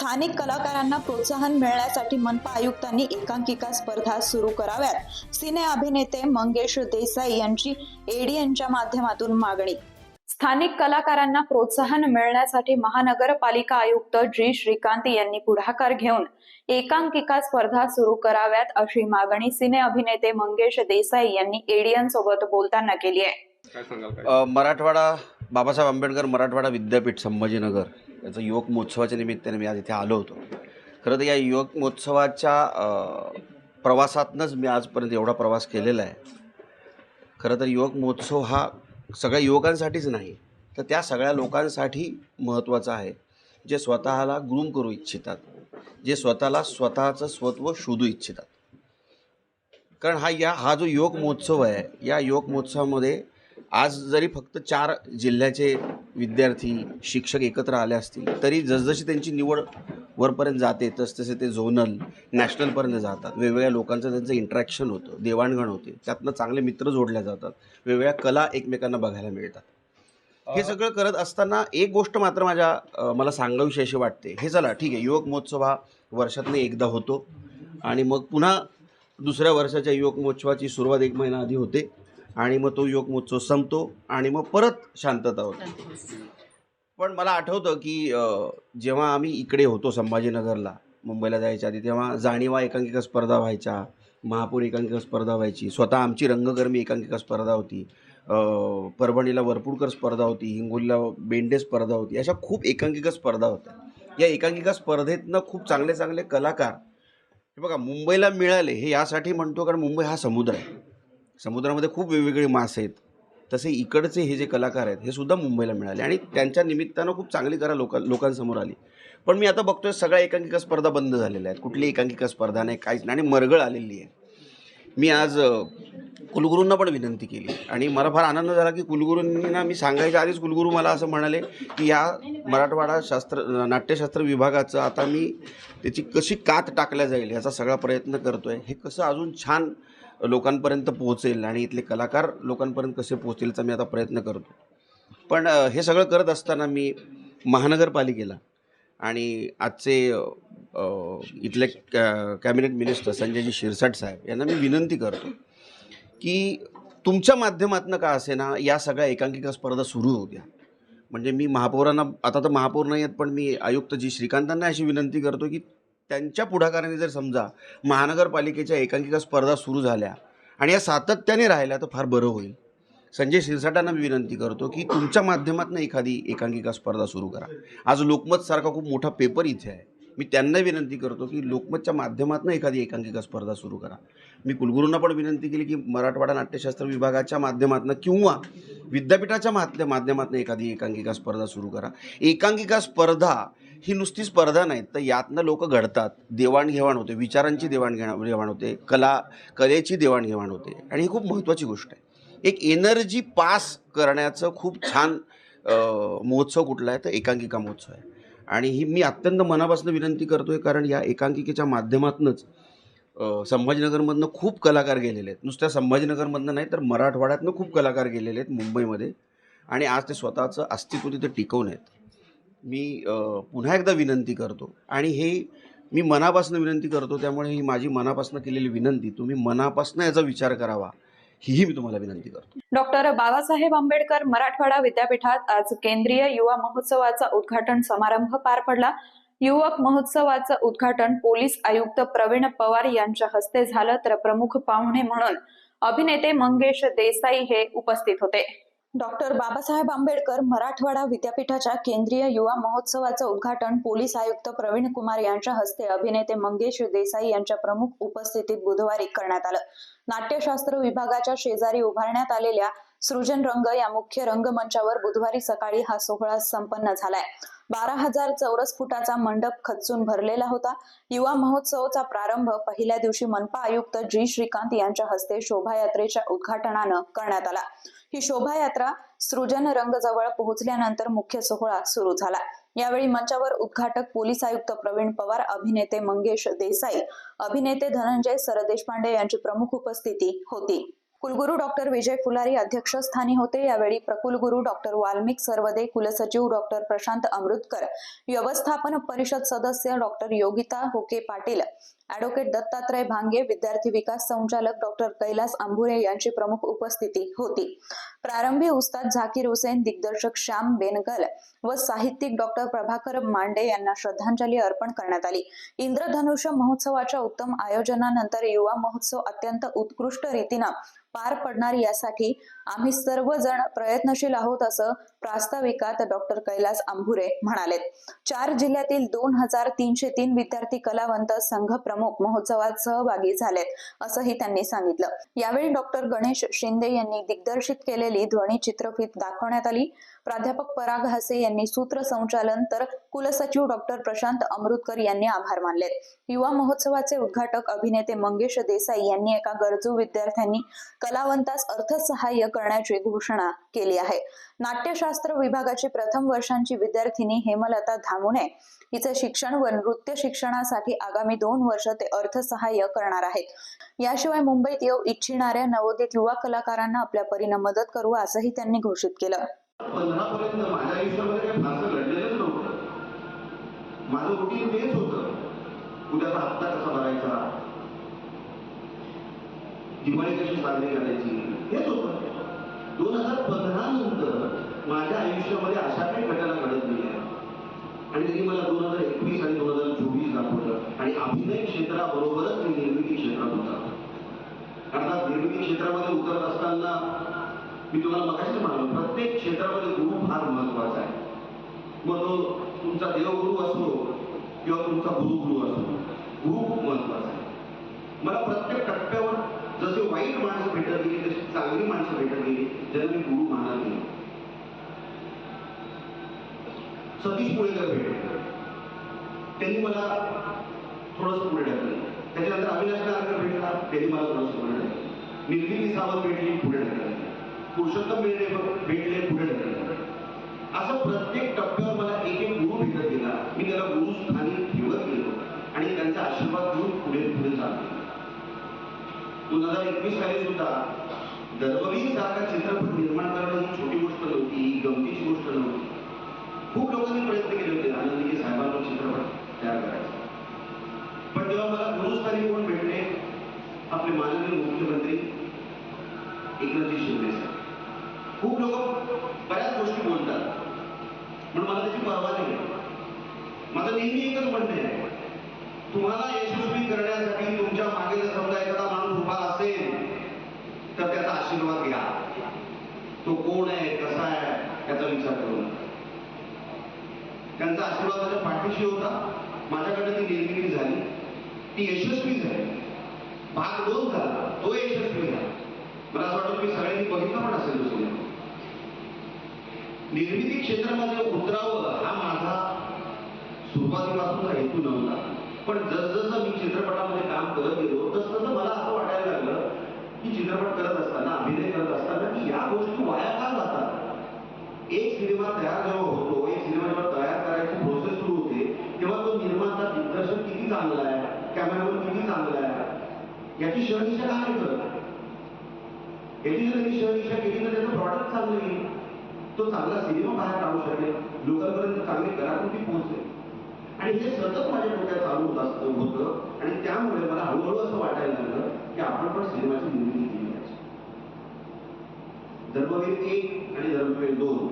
स्थानिक कलाकारांना प्रोत्साहन मिळण्यासाठी मनपा आयुक्तांनी एकांकिका स्पर्धा सुरू कराव्यात. सिने अभिनेते मंगेश देसाई यांची एडीएनच्या माध्यमातून मागणी. स्थानिक कलाकारांना प्रोत्साहन मिळण्यासाठी महानगरपालिका आयुक्त जी. श्रीकांत यांनी पुढाकार घेऊन एकांकिका स्पर्धा सुरू कराव्यात अशी मागणी सिने अभिनेते मंगेश देसाई यांनी एडीएन सोबत बोलताना केली आहे. मराठवाडा बाबासाहेब आंबेडकर मराठवाडा विद्यापीठ संभाजीनगर याचं युवक महोत्सवाच्या निमित्ताने मी आज इथे आलो होतो. खरं तर या युवक महोत्सवाच्या प्रवासातनंच मी आजपर्यंत एवढा प्रवास केलेला आहे. खरं तर युवक महोत्सव हा सगळ्या युवकांसाठीच नाही तर त्या सगळ्या लोकांसाठी महत्त्वाचा आहे. जे स्वतःला ग्रूम करू इच्छितात जे स्वतःला स्वतःचं स्वत्व शोधू इच्छितात. कारण हा या हा जो युवक महोत्सव आहे या युवक महोत्सवामध्ये आज जरी फक्त चार जिल्ह्याचे विद्यार्थी शिक्षक एकत्र आले असतील तरी जसजशी त्यांची निवड वरपर्यंत जाते तसतसे ते झोनल नॅशनलपर्यंत जातात. वेगवेगळ्या लोकांचं त्यांचं इंटरॅक्शन होतं देवाणघेवाण होते. त्यातनं चांगले मित्र जोडल्या जातात. वेगवेगळ्या कला एकमेकांना बघायला मिळतात. हे सगळं करत असताना एक गोष्ट मात्र माझ्या मला सांगावीशी अशी वाटते. हे चला ठीक आहे युवक महोत्सव हा वर्षातनं एकदा होतो. आणि मग पुन्हा दुसऱ्या वर्षाच्या युवक महोत्सवाची सुरुवात एक महिना आधी होते. आणि मग तो युवक महोत्सव संपतो आणि मग परत शांतता होते. पण मला आठवतं की जेव्हा आम्ही इकडे होतो संभाजीनगरला मुंबईला जायच्या आधी तेव्हा जाणीवा एकांकिका स्पर्धा व्हायच्या महापौर एकांकिका स्पर्धा व्हायची स्वतः आमची रंगकर्मी एकांकिका स्पर्धा होती परभणीला वरपुडकर स्पर्धा होती हिंगोलीला बेंडे स्पर्धा होती अशा खूप एकांकिका स्पर्धा होत्या. या एकांकिका स्पर्धेतनं खूप चांगले चांगले कलाकार हे बघा मुंबईला मिळाले हे यासाठी म्हणतो कारण मुंबई हा समुद्र आहे. समुद्रामध्ये खूप वेगवेगळे मासे आहेत. तसे इकडचे हे जे कलाकार आहेत हे सुद्धा मुंबईला मिळाले आणि त्यांच्या निमित्तानं खूप चांगली करा लोक लोकांसमोर आली. पण मी आता बघतोय सगळ्या एकांकिका स्पर्धा बंद झालेल्या आहेत. कुठली एकांकिका स्पर्धा नाही काहीच नाही आणि मरगळ आलेली आहे. मी आज कुलगुरूंना पण विनंती केली आणि मला फार आनंद झाला की कुलगुरूंना मी सांगायच्या आधीच कुलगुरू मला असं म्हणाले की या मराठवाडा शास्त्र नाट्यशास्त्र विभागाचं आता मी त्याची कशी कात टाकल्या जाईल याचा सगळा प्रयत्न करतो आहे हे कसं अजून छान लोकांपर्यंत पोहोचेल आणि इथले कलाकार लोकांपर्यंत कसे पोहोचतील याचा मी आता प्रयत्न करतो. पण हे सगळं करत असताना मी महानगरपालिकेला आणि आजचे इथले कॅ कॅबिनेट मिनिस्टर संजयजी शिरसाट साहेब यांना मी विनंती करतो की तुमच्या माध्यमातून का असे ना या सगळ्या एकांकिका स्पर्धा सुरू होऊ द्या. म्हणजे मी महापौरांना आता तर महापौर नाही आहेत पण मी आयुक्त जी श्रीकांतांना अशी विनंती करतो की त्यांच्या पुढाकाराने जर समजा महानगरपालिकेच्या एकांकिका स्पर्धा सुरू झाल्या आणि या सातत्याने राहिल्या तर फार बरं होईल. संजय शिरसाटांना मी विनंती करतो की तुमच्या माध्यमातून एखादी एकांकिका स्पर्धा सुरू करा. आज लोकमतसारखा खूप मोठा पेपर इथे आहे. मी त्यांना विनंती करतो की लोकमतच्या माध्यमातून एखादी एकांकिका स्पर्धा सुरू करा. मी कुलगुरूंना पण विनंती केली की मराठवाडा नाट्यशास्त्र विभागाच्या माध्यमातून किंवा विद्यापीठाच्या माध्य माध्यमातून एखादी एकांकिका स्पर्धा सुरू करा. एकांकिका स्पर्धा ही नुसती स्पर्धा नाही तर यातनं लोक घडतात. देवाणघेवाण होते. विचारांची देवाणघेवाण देवाण होते. कला कलेची देवाणघेवाण होते. आणि ही खूप महत्त्वाची गोष्ट आहे. एक एनर्जी पास करण्याचं खूप छान महोत्सव कुठला आहे? तर एकांकिका महोत्सव आहे. आणि ही मी अत्यंत मनापासून विनंती करतो आहे कारण या एकांकिकेच्या माध्यमातूनच संभाजीनगरमधनं खूप कलाकार गेलेले आहेत. नुसत्या संभाजीनगरमधनं नाही तर मराठवाड्यातनं खूप कलाकार गेलेले आहेत मुंबईमध्ये. आणि आज ते स्वतःचं अस्तित्व तिथे टिकवून आहेत. मी पुन्हा एकदा विनंती करतो. आणि हे मी मनापासून विनंती करतो त्यामुळे ही माझी मनापासून केलेली विनंती तुम्ही मनापासून याचा विचार करावा. हीही मी तुम्हाला विनंती करतो. डॉक्टर बाबासाहेब आंबेडकर मराठवाडा विद्यापीठात आज केंद्रीय युवा महोत्सवाचा उद्घाटन समारंभ पार पडला. युवक महोत्सवाचं उद्घाटन पोलीस आयुक्त प्रवीण पवार यांच्या हस्ते झालं तर प्रमुख पाहुणे म्हणून अभिनेते मंगेश देसाई हे उपस्थित होते. डॉक्टर बाबासाहेब आंबेडकर मराठवाडा विद्यापीठाच्या केंद्रीय युवा महोत्सवाचं उद्घाटन पोलीस आयुक्त प्रवीण कुमार यांच्या हस्ते अभिनेते मंगेश देसाई यांच्या प्रमुख उपस्थितीत बुधवारी करण्यात आलं. नाट्यशास्त्र विभागाच्या शेजारी उभारण्यात आलेल्या सृजन रंग या मुख्य रंगमंचावर बुधवारी सकाळी हा सोहळा संपन्न झालाय. बारा हजार चौरस फुटाचा मंडप खचून भरलेला होता. युवा महोत्सवचा प्रारंभ पहिल्या दिवशी मनपा आयुक्त जी श्रीकांत यांच्या हस्ते शोभायात्रेच्या उद्घाटनानं करण्यात आला. ही शोभायात्रा सृजन रंग जवळ पोहोचल्यानंतर मुख्य सोहळा सुरू झाला. यावेळी मंचावर उद्घाटक पोलीस आयुक्त प्रवीण पवार अभिनेते मंगेश देसाई अभिनेते धनंजय सरदेशपांडे यांची प्रमुख उपस्थिती होती. कुलगुरू डॉक्टर विजय फुलारी अध्यक्षस्थानी होते. यावेळी प्रकुलगुरू डॉक्टर वाल्मिक सर्वदे कुलसचिव डॉक्टर प्रशांत अमृतकर व्यवस्थापन परिषद सदस्य doctor Yogita okay Patil advocate Dattatray Bhange विद्यार्थी विकास संचालक डॉक्टर कैलास आंभुरे यांची प्रमुख उपस्थिती होती. प्रारंभी उस्ताद झाकीर हुसेन दिग्दर्शक श्याम बेनगल व साहित्यिक डॉक्टर प्रभाकर मांडे यांना श्रद्धांजली अर्पण करण्यात आली. इंद्रधनुष्य महोत्सवाच्या उत्तम आयोजनानंतर युवा महोत्सव अत्यंत उत्कृष्ट रीतीनं पार पडणार यासाठी आम्ही सर्वजण प्रयत्नशील आहोत असं प्रास्ताविकात डॉक्टर कैलास आंभुरे म्हणालेत. चार जिल्ह्यातील दोन हजार तीनशे तीन विद्यार्थी कलावंत संघ प्रमुख महोत्सवात सहभागी झालेत असंही त्यांनी सांगितलं. यावेळी डॉक्टर गणेश शिंदे यांनी दिग्दर्शित केलेली ध्वनी चित्रफित दाखवण्यात आली. प्राध्यापक पराग हसे यांनी सूत्रसंचालन तर कुलसचिव डॉक्टर प्रशांत अमृतकर यांनी आभार मानलेत. युवा महोत्सवाचे उद्घाटक अभिनेते मंगेश देसाई यांनी एका गरजू विद्यार्थ्यांनी कलावंतास अर्थसहाय्य करण्याची घोषणा केली आहे. नाट्यशास्त्र विभागाची प्रथम वर्षांची विद्यार्थिनी हेमलता धामुणे हिचे शिक्षण व नृत्य शिक्षणासाठी आगामी दोन वर्ष ते अर्थसहाय्य करणार आहेत. याशिवाय मुंबईत येऊ इच्छिणाऱ्या नवोदित युवा कलाकारांना आपल्या परीनं मदत करू असंही त्यांनी घोषित केलं. माझं रुटीन तेच होत. उद्याचा हप्ता कसा भरायचा? दिवाळी कशी साजरी करायची? हेच होतं. दोन हजार पंधरा नंतर माझ्या आयुष्यामध्ये अशा काही घटना घडत नाही आणि त्यांनी मला दोन हजार एकवीस आणि दोन हजार चोवीस दाखवलं. आणि अभिनय क्षेत्राबरोबरच मी निर्मिती क्षेत्रात होता. अर्थात निर्मिती क्षेत्रामध्ये उतरत असताना मी तुम्हाला मगाशी म्हणालो प्रत्येक क्षेत्रामध्ये गुरु फार महत्त्वाचा आहे. मग तो तुमचा देवगुरु असो किंवा तुमचा गुरुगुरु असो गुरु खूप महत्त्वाचा आहे. मला प्रत्येक टप्प्यावर जसे वाईट माणसं भेटत गेली तशी चांगली माणसं भेटत गेली ज्यांना मी गुरु मानत गेलो सतीश पुळेकर भेटले. त्यांनी मला थोडंसं पुढे ढकलं त्याच्यानंतर अविनाश नारकर भेटला त्यांनी मला थोडंसं पुढे ढकललं. निर्मिती सावंत भेटली पुढे ढकललं. पुरुषोत्तम बेर्डे भेटले पुढे ढकललं. असं प्रत्येक टप्प्यावर मला एक एक गुरु भेटत गेला. मी त्याला गुरुस्थानी ठेवत गेलो. आणि त्यांचा आशीर्वाद घेऊन पुढे पुढे चाललो. दोन हजार एकवीस साली सुद्धा दरबरी सारखा चित्रपट निर्माण करणं ही छोटी गोष्ट नव्हती ही गमतीची गोष्ट नव्हती. खूप लोकांनी प्रयत्न केले होते आनंदगी साहेबांवर चित्रपट तयार करायचा. पण जेव्हा मला गुरुस्थानी कोण भेटले आपले माननीय मुख्यमंत्री एकनाथजी शिंदे साहेब. खूप लोक बऱ्याच गोष्टी बोलतात पण मला त्याची परवा नाही माझं नेहमी एकच म्हणणे आहे तुम्हाला यशस्वी करण्यासाठी तुमच्या मागे समजा एखादा माणूस तर त्याचा आशीर्वाद घ्या. तो कोण आहे कसा आहे त्याचा विचार करू नका. त्यांचा आशीर्वाद माझ्या पाठीशी होता. माझ्याकडे ती निर्मिती झाली. ती यशस्वी झाली. भाग दोन झाला. तो यशस्वी झाला. मला असं वाटतं मी सगळ्यांनी बघितलं पण असेल तो निर्मिती क्षेत्रामध्ये उतरावं हा माझा सुरुवातीपासूनचा हेतू नव्हता. पण जसजसं मी चित्रपटामध्ये काम करत गेलो तस तसं मला असं वाटायला लागलं की चित्रपट करत असताना अभिनय करत असताना की या गोष्टी वाया का जातात? एक सिनेमा तयार जेव्हा होतो एक सिनेमा जेव्हा तयार करायची प्रोसेस सुरू होते तेव्हा तो निर्माता दिग्दर्शन किती चांगला आहे कॅमेरावर किती चांगला आहे याची शहनिशा का नाही करत याची जर त्यांनी शहनिशा केली तर त्याचं प्रॉडक्ट चांगलं येईल. तो चांगला सिनेमा बाहेर काढू शकेल. लोकांपर्यंत चांगली कलाकृती पोहोचेल. आणि हे सतत माझ्या डोक्यात चालू होत असतं होतं. आणि त्यामुळे मला हळूहळू असं वाटायला लागलं की आपण पण सिनेमाची निर्मिती केली पाहिजे. धर्मवीर एक आणि धर्मवीर दोन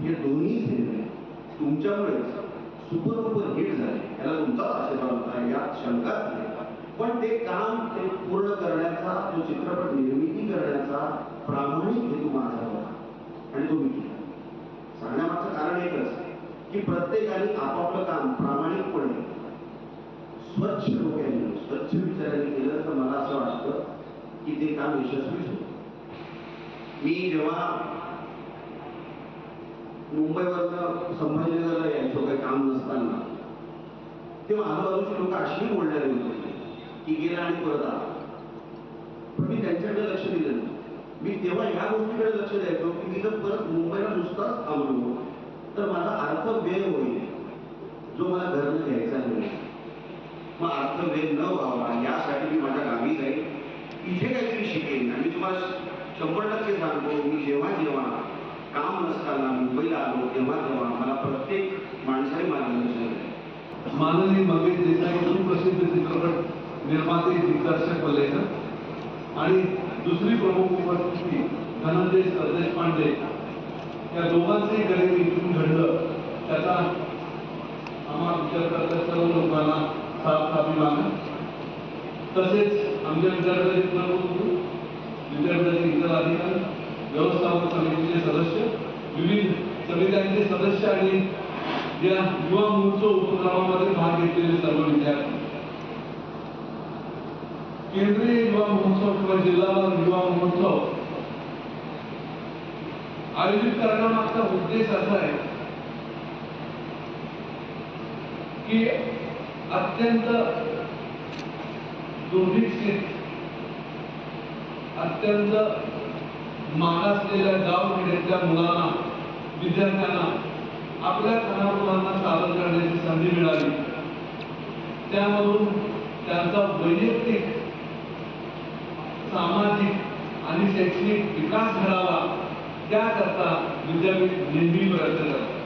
हे दोन्ही सिनेमे तुमच्यामुळेच सुपर सुपर हिट झाले. याला तुमचाच आशीर्वाद होता यात शंकाच नाही. पण ते काम ते पूर्ण करण्याचा जो चित्रपट निर्मिती करण्याचा प्रामाणिक हेतू माझा होता. आणि तो मी केला. सांगण्यामागचं कारण एकच की प्रत्येकाने आपापलं काम प्रामाणिकपणे स्वच्छ डोक्याने स्वच्छ विचाराने केलं तर मला असं वाटतं की ते काम यशस्वी होतं मी जेव्हा मुंबईवरनं संभाजीनगरला यायचो काही काम नसताना तेव्हा आजूबाजूची लोक अशी बोलणारे होते की गेला आणि परत आला. पण मी त्यांच्याकडे लक्ष दिलं नाही. मी तेव्हा या गोष्टीकडे लक्ष द्यायचो की तिथं परत मुंबईला नुसताच थांबलो. तर माझा अर्थ व्यय होईल. जो मला धर्म घ्यायचा नाही. मग अर्थ व्यय न व्हावा यासाठी मी माझ्या गावी जाईल इथे काहीतरी शिकेन आणि तुम्हाला शंभर टक्के सांगतो मी जेव्हा जेव्हा काम नसताना मुंबईला आलो तेव्हा तेव्हा मला प्रत्येक माणसाने मार्गदर्शन माननीय मंगेश देसाई सुप्रसिद्ध चित्रपट निर्माते दिग्दर्शक वलयकर आणि दुसरी प्रमुख उपस्थिती धनंजय सरदेश पांडे. या दोघांचंही गरीब इथून घडलं त्याचा आम्हा विचार करता सर्व लोकांना साथ अभिमान तसेच आमच्या विद्यार्थ्यांचे कुलगुरू विद्यार्थ्यांचे इतर अधिकारी व्यवस्थापन समितीचे सदस्य विविध समित्यांचे सदस्य आणि या युवा महोत्सव उपक्रमामध्ये भाग घेतलेले सर्व विद्यार्थी. केंद्रीय युवा महोत्सव किंवा जिल्हा युवा महोत्सव आयोजित करण्यामागचा उद्देश असा आहे की अत्यंत दुर्भिक्षित अत्यंत मागासलेल्या गावखेड्यातल्या मुलांना विद्यार्थ्यांना आपल्या कलागुणांना सादर करण्याची संधी मिळाली. त्यामधून त्यांचा वैयक्तिक सामाजिक आणि शैक्षणिक विकास घडावा त्याकरता विद्यापीठ नेहमी प्रयत्न करतात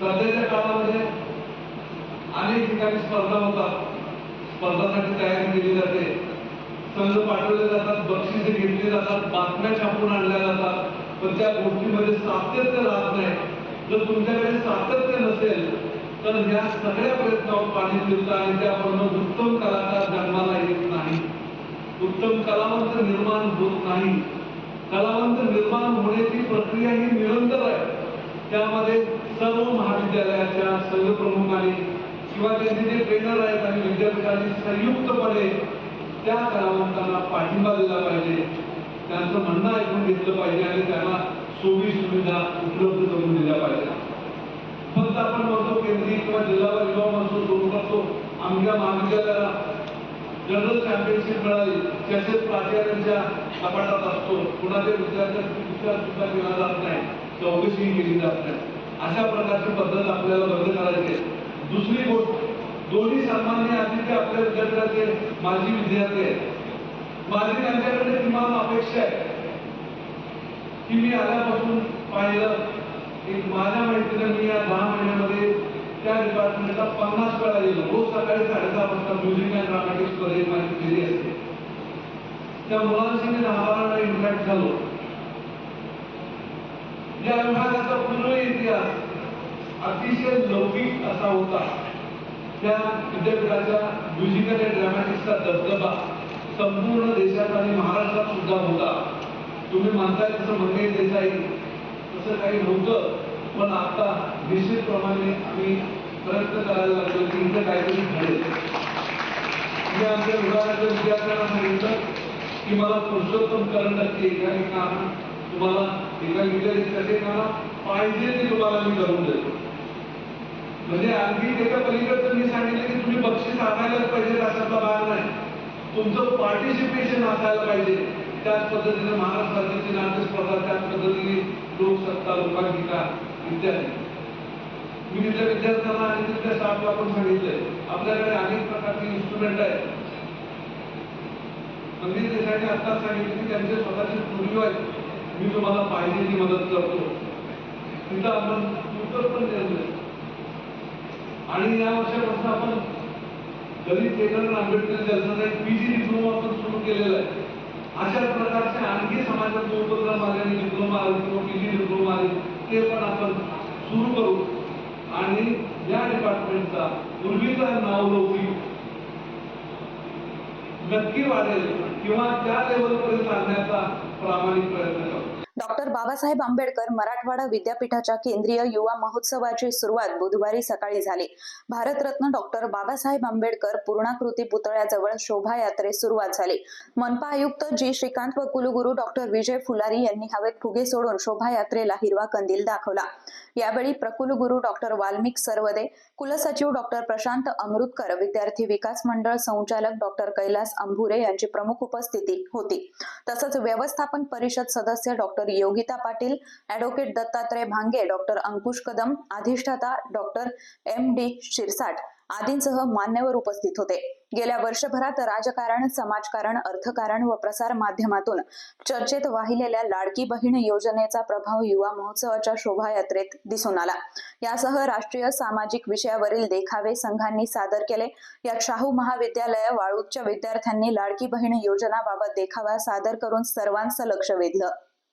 सध्याच्या काळामध्ये अनेक ठिकाणी स्पर्धा होतात. स्पर्धासाठी तयारी केली जाते. संघ पाठवले जातात बक्षिसे घेतली जातात बातम्या छापून आणल्या जातात. पण त्या गोष्टीमध्ये सातत्य राहत नाही. जर तुमच्याकडे सातत्य नसेल तर या सगळ्या प्रयत्नावर पाणी फिरतं आणि त्याबरोबर उत्तम कलाकार जन्माला येत नाही. उत्तम कलावंत निर्माण होत नाही. कलावंत निर्माण होण्याची प्रक्रिया ही निरंतर आहे. त्यामध्ये सर्व महाविद्यालयाच्या संघ प्रमुखांनी किंवा त्यांचे जे ट्रेनर आहेत आणि विद्यापीठांनी संयुक्तपणे त्या कलावंतांना पाठिंबा दिला पाहिजे. त्यांचं म्हणणं ऐकून घेतलं पाहिजे आणि त्यांना सोयी सुविधा उपलब्ध करून दिल्या पाहिजे. फक्त आपण म्हणतो केंद्रीय किंवा जिल्हा युवा महोत्सव सुरू करतो आमच्या महाविद्यालयाला जनरल चॅम्पियनशिप मिळाली. तसेच प्राचार्यांच्या कपाटात असतो. कुणाच्या विद्यार्थ्यांची विचार सुद्धा केला जात नाही. चौकशी केली जात नाही. अशा प्रकारची पद्धत आपल्याला बंद करायची आहे. दुसरी गोष्ट दोन्ही सन्मान्य अतिथी आपल्या विद्यार्थ्याचे माजी विद्यार्थी आहेत. माझी त्यांच्याकडे किमान अपेक्षा आहे. की मी आल्यापासून पाहिलं की माझ्या माहितीनं मी या दहा महिन्यामध्ये त्या डिपार्टमेंटला पन्नास वेळा येईल. रोज सकाळी साडेसहा वाजता म्युझिक अँड ड्रामॅटिक्समध्ये माझी केली असते. त्या मुलांशी मी दहा बारा झालो या विभागाचा पूर्ण इतिहास अतिशय लौकिक असा होता त्या विद्यापीठाच्या म्युझिकल अँड ड्रॅमॅटिक्सचा दबदबा संपूर्ण देशात आणि महाराष्ट्रात सुद्धा होता तुम्ही म्हणताय तसं म्हणणे देसाई तसं काही नव्हतं पण आता निश्चितप्रमाणे आम्ही प्रयत्न करायला लागलो की इथं काहीतरी घडेल मी आमच्या विभागाच्या विद्यार्थ्यांना सांगितलं की मला पुरुषोत्तम करंडकचे एकाही काम तुम्हाला एका विद्यार्थी कसे मला पाहिजे ते तुम्हाला मी करून देतो. म्हणजे आणखी त्याच्या पलीकडे मी सांगितलं की तुम्ही बक्षीस आणायलाच पाहिजे अशातला भाग नाही. तुमचं पार्टिसिपेशन असायला पाहिजे. त्याच पद्धतीने महाराष्ट्राची नाट्य स्पर्धा त्याच पद्धतीने लोकसत्ता लोकांगिका इत्यादी. मी तिथल्या विद्यार्थ्यांना आणि तिथल्या स्टाफला पण सांगितलंय आपल्याकडे अनेक प्रकारचे इन्स्ट्रुमेंट आहेत. संदीप देसाईने आता सांगितलं की त्यांचे स्वतःचे स्टुडिओ आहेत. मी तुम्हाला पाहिजे ती मदत करतो. तिथं आपण उत्तर पण दिलं आणि या वर्षापासून आपण दलित लेखन आंबेडकर जलसाचा एक पीजी डिप्लोमा आपण सुरू केलेला आहे. अशा प्रकारचे आणखी समाजात जो उपक्रम आले आणि डिप्लोमा आले किंवा पीजी डिप्लोमा आले ते पण आपण सुरू करू. आणि या डिपार्टमेंटचा पूर्वीचा नाव लौकिक नक्की वाढेल. किंवा त्या लेवलपर्यंत आणण्याचा प्रामाणिक प्रयत्न करतो. डॉक्टर बाबासाहेब आंबेडकर मराठवाडा विद्यापीठाच्या केंद्रीय युवा महोत्सवाची सुरुवात बुधवारी सकाळी झाली. भारतरत्न डॉक्टर बाबासाहेब आंबेडकर पूर्णाकृती पुतळ्याजवळ शोभायात्रेस सुरुवात झाली. मनपा आयुक्त जी. श्रीकांत व कुलगुरू डॉक्टर विजय फुलारी यांनी हवेत फुगे सोडून शोभायात्रेला हिरवा कंदील दाखवला. यावेळी प्रकुलगुरू डॉक्टर वाल्मिक सरवदे कुलसचिव डॉक्टर प्रशांत अमृतकर विद्यार्थी विकास मंडळ संचालक डॉक्टर कैलास अंभुरे यांची प्रमुख उपस्थिती होती. तसंच व्यवस्थापन परिषद सदस्य doctor Yogita Patil advocate Dattatray Bhange doctor Ankush Kadam अधिष्ठाता डॉक्टर एम डी शिरसाट आदींसह मान्यवर उपस्थित होते. गेल्या वर्षभरात राजकारण समाजकारण अर्थकारण व प्रसार माध्यमातून चर्चेत वाहिलेल्या लाडकी बहीण योजनेचा प्रभाव युवा महोत्सवाच्या शोभायात्रेत दिसून आला. यासह राष्ट्रीय सामाजिक विषयावरील देखावे संघांनी सादर केले. यात शाहू महाविद्यालय वाळूच्या विद्यार्थ्यांनी लाडकी बहीण योजनाबाबत देखावा सादर करून सर्वांचं लक्ष वेधलं.